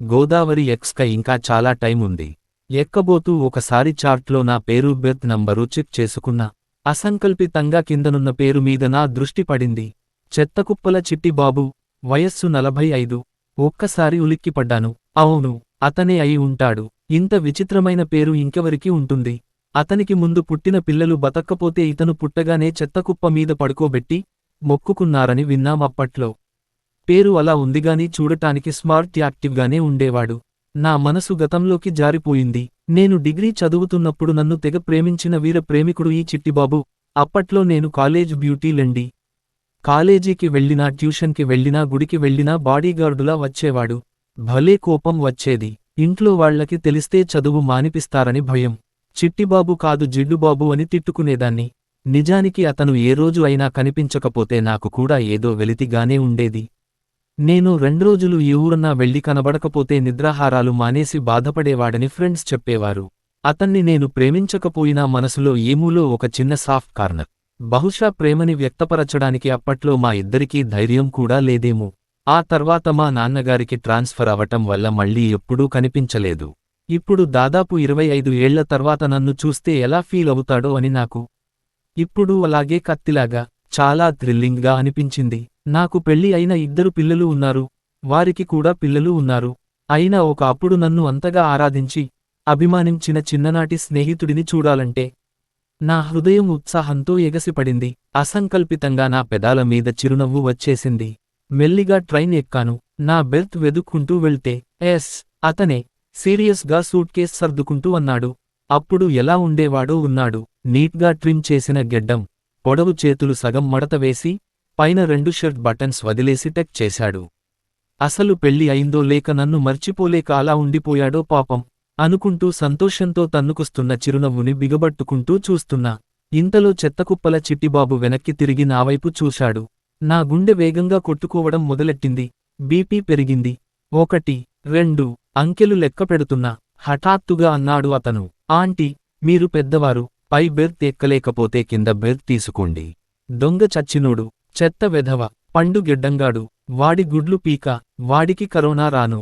గోదావరి ఎక్స్క ఇంకా చాలా టైం ఉంది. ఎక్కబోతూ ఒకసారి చార్ట్లో నా పేరు బెర్త్ నంబరు చెక్ చేసుకున్నా. అసంకల్పితంగా కిందనున్న పేరు మీద నా దృష్టి పడింది. చెత్తకుప్పల చిట్టిబాబు వయస్సు నలభై ఐదు. ఒక్కసారి ఉలిక్కిపడ్డాను అవును అతనే అయి ఉంటాడు. ఇంత విచిత్రమైన పేరు ఇంకెవరికి ఉంటుంది? అతనికి ముందు పుట్టిన పిల్లలు బతక్కపోతే ఇతను పుట్టగానే చెత్తకుప్ప మీద పడుకోబెట్టి మొక్కుకున్నారని విన్నాం అప్పట్లో. పేరు అలా ఉందిగాని చూడటానికి స్మార్ట్ యాక్టివ్గానే ఉండేవాడు. నా మనసు గతంలోకి జారిపోయింది. నేను డిగ్రీ చదువుతున్నప్పుడు నన్ను తెగ ప్రేమించిన వీర ప్రేమికుడు ఈ చిట్టిబాబు. అప్పట్లో నేను కాలేజ్ బ్యూటీలండి కాలేజీకి వెళ్ళినా ట్యూషన్కి వెళ్ళినా గుడికి వెళ్ళినా బాడీగార్డులా వచ్చేవాడు. భలే కోపం వచ్చేది. ఇంట్లో వాళ్ళకి తెలిస్తే చదువు మానిపిస్తారని భయం. చిట్టిబాబు కాదు జిడ్డుబాబు అని తిట్టుకునేదాన్ని. నిజానికి అతను ఏ రోజు అయినా కనిపించకపోతే నాకు కూడా ఏదో వెలితిగానే ఉండేది. నేను రెండ్రోజులు ఈ ఊరన్నా వెళ్ళి కనబడకపోతే నిద్రాహారాలు మానేసి బాధపడేవాడని ఫ్రెండ్స్ చెప్పేవారు. అతన్ని నేను ప్రేమించకపోయినా మనసులో ఏమూలో ఒక చిన్న సాఫ్ట్ కార్నర్. బహుశా ప్రేమని వ్యక్తపరచడానికి అప్పట్లో మా ఇద్దరికీ ధైర్యం కూడా లేదేమో. ఆ తర్వాత మా నాన్నగారికి ట్రాన్స్ఫర్ అవటం వల్ల మళ్ళీ ఎప్పుడూ కనిపించలేదు. ఇప్పుడు దాదాపు ఇరవై ఐదు ఏళ్ళ తర్వాత నన్ను చూస్తే ఎలా ఫీల్ అవుతాడో అని నాకు. ఇప్పుడు అలాగే కత్తిలాగా చాలా థ్రిల్లింగ్గా అనిపించింది. నాకు పెళ్ళి అయిన ఇద్దరు పిల్లలు ఉన్నారు. వారికి కూడా పిల్లలు ఉన్నారు. అయినా ఒక అప్పుడు నన్ను అంతగా ఆరాధించి అభిమానించిన చిన్ననాటి స్నేహితుడిని చూడాలంటే నా హృదయం ఉత్సాహంతో ఎగసిపడింది. అసంకల్పితంగా నా పెదాల మీద చిరునవ్వు వచ్చేసింది. మెల్లిగా ట్రైన్ ఎక్కాను. నా బెల్త్ వెదుక్కుంటూ వెళ్తే ఎస్ అతనే సీరియస్గా సూట్ కేస్ సర్దుకుంటూ అన్నాడు. అప్పుడు ఎలా ఉండేవాడో ఉన్నాడు. నీట్గా ట్రిమ్ చేసిన గెడ్డం. పొడవు చేతులు సగం మడత వేసి పైన రెండు షర్ట్ బటన్స్ వదిలేసి టెక్ చేశాడు. అసలు పెళ్ళి అయిందో లేక నన్ను మర్చిపోలేక అలా ఉండిపోయాడో పాపం అనుకుంటూ సంతోషంతో తన్నుకుస్తున్న చిరునవ్వుని బిగబట్టుకుంటూ చూస్తున్నా. ఇంతలో చెత్తకుప్పల చిట్టిబాబు వెనక్కి తిరిగి నావైపు చూశాడు. నా గుండె వేగంగా కొట్టుకోవడం మొదలెట్టింది. బీపీ పెరిగింది. ఒకటి రెండు అంకెలు లెక్కపెడుతున్నా హఠాత్తుగా అన్నాడు అతను. ఆంటీ మీరు పెద్దవారు. పై బెర్త్ ఎక్కలేకపోతే కింద బెర్త్ తీసుకోండి. దొంగ చచ్చినోడు చెత్త వెధవ పండు గిడ్డంగాడు వాడి గుడ్లు పీక వాడికి కరోనా రాను.